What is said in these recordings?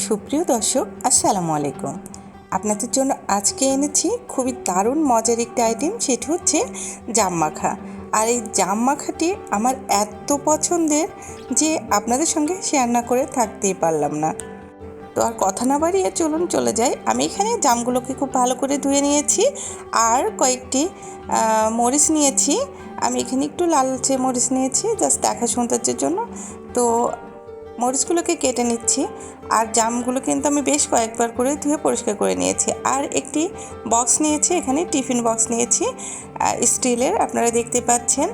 সুপ্রিয় দর্শক, আসসালামু আলাইকুম। আপনাদের জন্য আজকে এনেছি খুবই দারুণ মজার একটি আইটেম সেটি হচ্ছে জাম মাখা। আর এই জাম মাখাটি আমার এত পছন্দের যে আপনাদের সঙ্গে শেয়ার না করে থাকতেই পারলাম না। তো আর কথা না বাড়িয়ে চলুন, চলে যাই। আমি এখানে জামগুলোকে খুব ভালো করে ধুয়ে নিয়েছি, আর কয়েকটি মরিচ নিয়েছি। আমি এখানে একটু লালচে মরিচ নিয়েছি জাস্ট দেখা সৌন্দর্যের জন্য। তো মরিচগুলোকে কেটে নিচ্ছি, আর জামগুলো কিন্তু আমি বেশ কয়েকবার করে ধুয়ে পরিষ্কার করে নিয়েছি। আর একটি বক্স নিয়েছি, এখানে টিফিন বক্স নিয়েছি স্টিলের, আপনারা দেখতে পাচ্ছেন।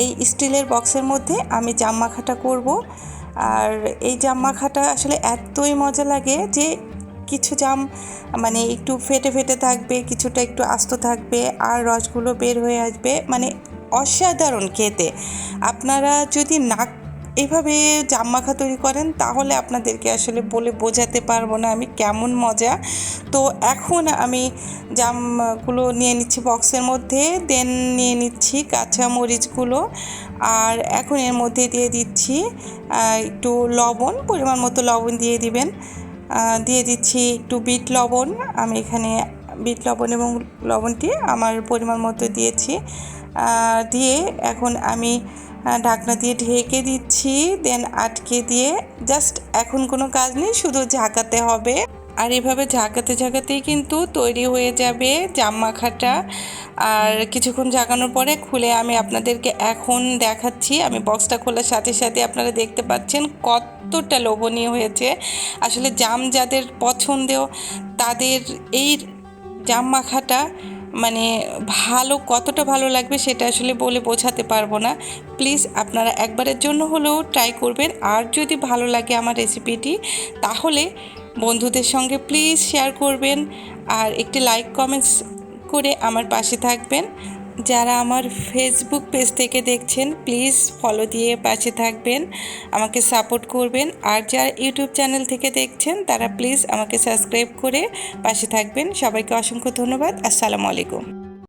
এই স্টিলের বক্সের মধ্যে আমি জাম মাখাটা করব। আর এই জাম মাখাটা আসলে এতই মজা লাগে যে কিছু জাম মানে একটু ফেটে ফেটে থাকবে, কিছুটা একটু আস্ত থাকবে, আর রসগুলো বের হয়ে আসবে মানে অসাধারণ খেতে। আপনারা যদি না এভাবে জাম মাখা তৈরি করেন, তাহলে আপনাদেরকে আসলে বলে বোঝাতে পারব না আমি কেমন মজা। তো এখন আমি জামগুলো নিয়ে নিচ্ছি বক্সের মধ্যে, দেন নিয়ে নিচ্ছি কাঁচা মরিচগুলো আর এখন এর মধ্যে দিয়ে দিচ্ছি একটু লবণ, পরিমাণ মতো লবণ দিয়ে দিবেন। দিয়ে দিচ্ছি একটু বিট লবণ, আমি এখানে বিট লবণ এবং লবণটি আমার পরিমাণ মতো দিয়েছি। দিয়ে এখন আমি ঢাকনা দিয়ে ঢেকে দিচ্ছি দেন আটকে দিয়ে জাস্ট এখন কোনো কাজ নেই, শুধু ঝাঁকাতে হবে। আর এভাবে ঝাঁকাতে ঝাঁকাতেই কিন্তু তৈরি হয়ে যাবে জাম মাখাটা আর কিছুক্ষণ ঝাঁকানোর পরে খুলে আমি আপনাদেরকে এখন দেখাচ্ছি। আমি বক্সটা খোলার সাথে সাথে আপনারা দেখতে পাচ্ছেন কতটা লোভনীয় হয়েছে। আসলে জাম যাদের পছন্দেও তাদের এই জাম মাখাটা মানে ভালো, কতটা ভালো লাগবে সেটা আসলে বলে বোঝাতে পারব না। প্লিজ আপনারা একবারের জন্য হলেও ট্রাই করবেন। আর যদি ভালো লাগে আমার রেসিপিটি তাহলে বন্ধুদের সঙ্গে প্লিজ শেয়ার করবেন। আর একটি লাইক কমেন্টস করে আমার পাশে থাকবেন। যারা আমার ফেসবুক পেজ থেকে দেখছেন প্লিজ ফলো দিয়ে পাশে থাকবেন, আমাকে সাপোর্ট করবেন। আর যারা ইউটিউব চ্যানেল থেকে দেখছেন, তারা প্লিজ আমাকে সাবস্ক্রাইব করে পাশে থাকবেন। সবাইকে অসংখ্য ধন্যবাদ। আসসালামু আলাইকুম।